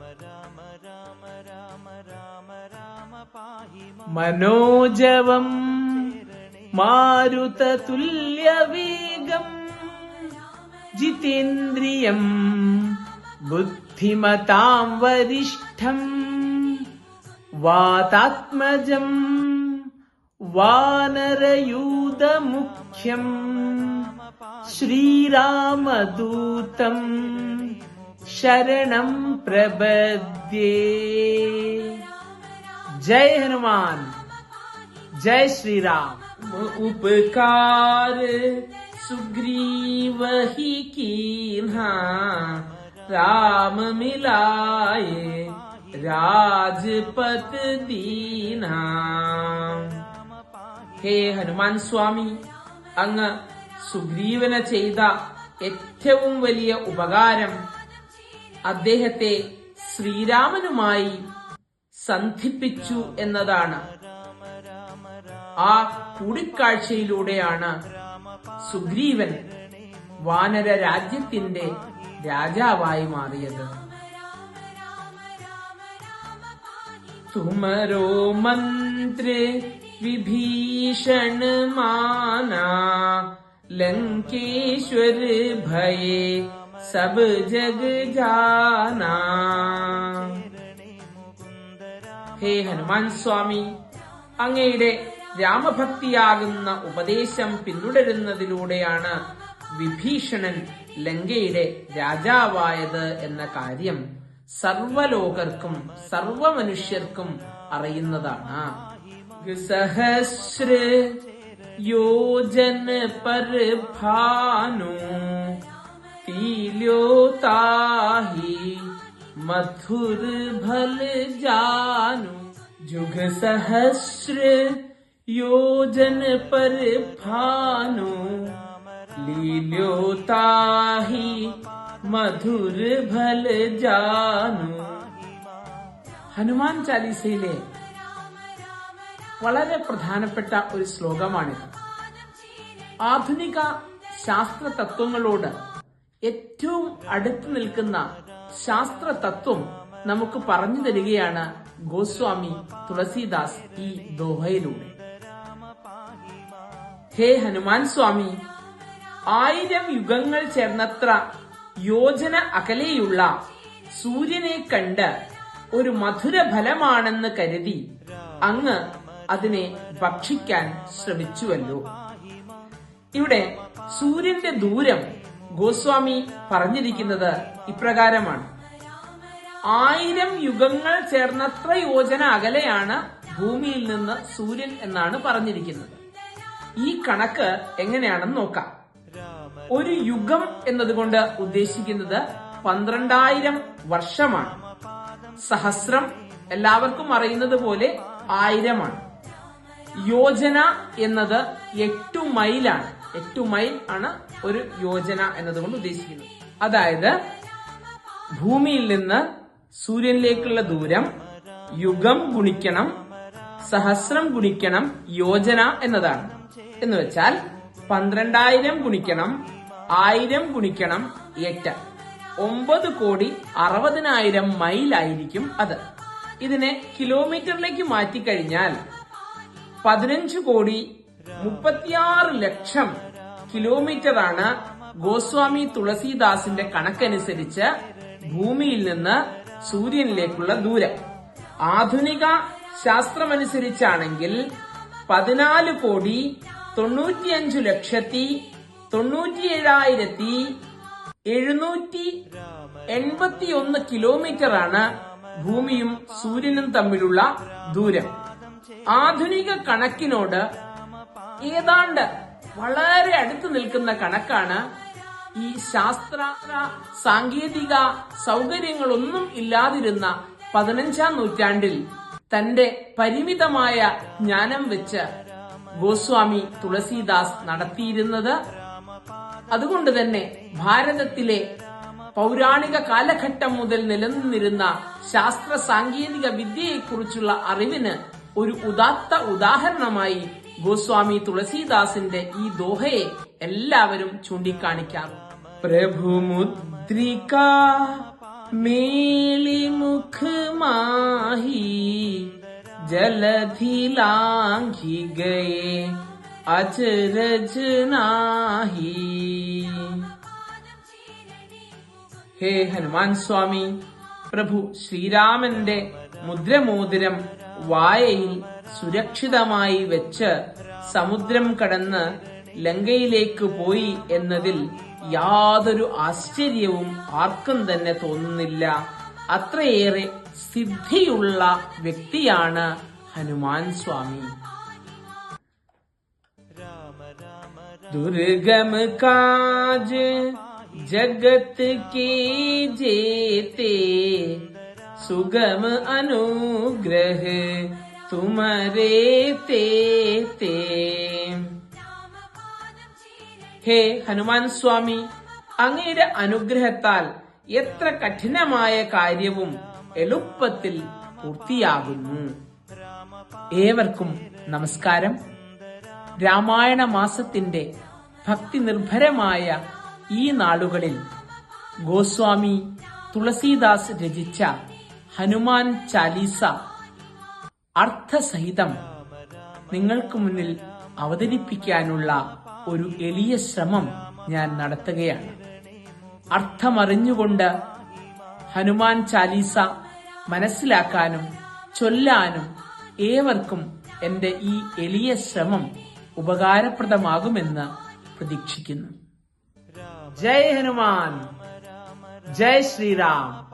राम राम राम राम राम पाहि मनोजवम् मारुततुल्यवेगम् जितेन्द्रियम् बुद्धिमताम् वरिष्ठम् वातात्मजम् वानरयूतमुख्यम् श्रीरामदूतम् ശരണം പ്രപദ്യേ जय हनुमान जय श्री राम उपकार सुग्रीव ही कीन्हा राम मिलाए राजपत दीना ഹേ ഹനുമാൻ സ്വാമി അങ്ങ് സുഗ്രീവന് ചെയ്ത ഏറ്റവും വലിയ ഉപകാരം അദ്ദേഹത്തെ ശ്രീരാമനുമായി സന്ധിപ്പിച്ചു എന്നതാണ്. ആ കൂടിക്കാഴ്ചയിലൂടെയാണ് സുഗ്രീവൻ വാനര രാജ്യത്തിന്റെ രാജാവായി മാറിയത്. തുമരോ മന്ത്രി വിഭീഷണമാന ലങ്കേശ്വര ഭയേ സബ് ജഗ് ജാനാ ഹേ ഹനുമാൻ സ്വാമി അങ്ങയുടെ രാമഭക്തിയാകുന്ന ഉപദേശം പിന്തുടരുന്നതിലൂടെയാണ് വിഭീഷണൻ ലങ്കയുടെ രാജാവായത് എന്ന കാര്യം സർവലോകർക്കും സർവ മനുഷ്യർക്കും അറിയുന്നതാണ്. സഹസ്ര യോജന പർ ഭാനു തീല്യോതാഹി मधुर भल जानु जुग सहस्र योजन पर भानु लील्योताहि മധുര ഫല ജാനു ഹനുമാൻ ചാലീസയിലെ വളരെ പ്രധാനപ്പെട്ട ഒരു ശ്ലോകമാണിത് ആധുനിക ശാസ്ത്ര തത്വങ്ങളോട് ഏറ്റവും അടുത്ത് നിൽക്കുന്ന ശാസ്ത്ര തത്വം നമുക്ക് പറഞ്ഞു തരികയാണ് ഗോസ്വാമി തുളസീദാസ് ഈ ദോഹയിലൂടെ. ഹേ ഹനുമാൻ സ്വാമി ആയിരം യുഗങ്ങൾ ചേർന്നത്ര യോജന അകലെയുള്ള സൂര്യനെ കണ്ട് ഒരു മധുര ഫലമാണെന്ന് കരുതി അങ്ങ് അതിനെ ഭക്ഷിക്കാൻ ശ്രമിച്ചുവല്ലോ. ഇവിടെ സൂര്യന്റെ ദൂരം ഗോസ്വാമി പറഞ്ഞിരിക്കുന്നത് ഇപ്രകാരമാണ്. ആയിരം യുഗങ്ങൾ ചേർന്നത്ര യോജന അകലെയാണ് ഭൂമിയിൽ നിന്ന് സൂര്യൻ എന്നാണ് പറഞ്ഞിരിക്കുന്നത്. ഈ കണക്ക് എങ്ങനെയാണെന്ന് നോക്കാം. ഒരു യുഗം എന്നതുകൊണ്ട് ഉദ്ദേശിക്കുന്നത് പന്ത്രണ്ടായിരം വർഷമാണ്. സഹസ്രം എല്ലാവർക്കും അറിയുന്നത് പോലെ ആയിരമാണ്. യോജന എന്നത് എട്ടു മൈലാണ്. എട്ടു മൈൽ ആണ് ഒരു യോജന എന്നതുകൊണ്ട് ഉദ്ദേശിക്കുന്നത്. അതായത് ഭൂമിയിൽ നിന്ന് സൂര്യനിലേക്കുള്ള ദൂരം യുഗം ഗുണിക്കണം സഹസ്രം ഗുണിക്കണം യോജന എന്നതാണ്. എന്ന് വെച്ചാൽ പന്ത്രണ്ടായിരം ഗുണിക്കണം ആയിരം ഗുണിക്കണം എട്ട്. ഒമ്പത് കോടി അറുപതിനായിരം മൈലായിരിക്കും അത്. ഇതിനെ കിലോമീറ്ററിലേക്ക് മാറ്റിക്കഴിഞ്ഞാൽ പതിനഞ്ച് കോടി മുപ്പത്തിയാറ് ലക്ഷം കിലോമീറ്ററാണ് ഗോസ്വാമി തുളസീദാസിന്റെ കണക്കനുസരിച്ച് ഭൂമിയിൽ നിന്ന് സൂര്യനിലേക്കുള്ള ദൂരം. ആധുനിക ശാസ്ത്രമനുസരിച്ചാണെങ്കിൽ പതിനാല് കോടി തൊണ്ണൂറ്റിയഞ്ചു ലക്ഷത്തി തൊണ്ണൂറ്റിയേഴായിരത്തി എഴുന്നൂറ്റി എൺപത്തിയൊന്ന് കിലോമീറ്ററാണ് ഭൂമിയും സൂര്യനും തമ്മിലുള്ള ദൂരം. ആധുനിക കണക്കിനോട് ഏതാണ്ട് വളരെ അടുത്ത് നിൽക്കുന്ന കണക്കാണ് ഈ ശാസ്ത്ര സാങ്കേതിക സൗകര്യങ്ങളൊന്നും ഇല്ലാതിരുന്ന പതിനഞ്ചാം നൂറ്റാണ്ടിൽ തന്റെ പരിമിതമായ ജ്ഞാനം വെച്ച് ഗോസ്വാമി തുളസീദാസ് നടത്തിയിരുന്നത്. അതുകൊണ്ട് തന്നെ ഭാരതത്തിലെ പൗരാണിക കാലഘട്ടം മുതൽ നിലനിന്നിരുന്ന ശാസ്ത്ര സാങ്കേതിക വിദ്യയെക്കുറിച്ചുള്ള അറിവിന് ഒരു ഉദാത്ത ഉദാഹരണമായി ഗോസ്വാമി തുളസീദാസിന്റെ ഈ ദോഹയെ എല്ലാവരും ചൂണ്ടിക്കാണിക്കാം. പ്രഭുമുദ്രിക മേലി മുഖ് ഗേ ജലധി നാഹി ഹേ ഹനുമാൻ സ്വാമി പ്രഭു ശ്രീരാമന്റെ മുദ്രമോതിരം വായയിൽ സുരക്ഷിതമായി വെച്ച് സമുദ്രം കടന്ന് ലങ്കയിലേക്ക് പോയി എന്നതിൽ യാതൊരു ആശ്ചര്യവും ആർക്കും തന്നെ തോന്നുന്നില്ല. അത്രയേറെ സിദ്ധിയുള്ള വ്യക്തിയാണ് ഹനുമാൻ സ്വാമി. ദുർഗമ കാജ് ജഗത് കേ ജേതേ सुगम अनुग्रह तुमरे ते ते ഹേ ഹനുമാൻ സ്വാമി അങ്ങയുടെ അനുഗ്രഹത്താൽ എത്ര കഠിനമായ കാര്യവും എളുപ്പത്തിൽ പൂർത്തിയാകുന്നു ഏവർക്കും നമസ്കാരം രാമായണ മാസത്തിന്റെ ഭക്തി നിർഭരമായ ഈ നാളുകളിൽ ഗോസ്വാമി തുളസീദാസ് രചിച്ച ഹനുമാൻ ചാലീസ. അർത്ഥസഹിതം നിങ്ങൾക്ക് മുന്നിൽ അവതരിപ്പിക്കാനുള്ള ഒരു എളിയ ശ്രമം ഞാൻ നടത്തുകയാണ്. അർത്ഥമറിഞ്ഞുകൊണ്ട് ഹനുമാൻ ചാലീസ മനസ്സിലാക്കാനും ചൊല്ലാനും ഏവർക്കും എന്റെ ഈ എളിയ ശ്രമം ഉപകാരപ്രദമാകുമെന്ന് പ്രതീക്ഷിക്കുന്നു. ജയ് ഹനുമാൻ. ജയ് ശ്രീറാം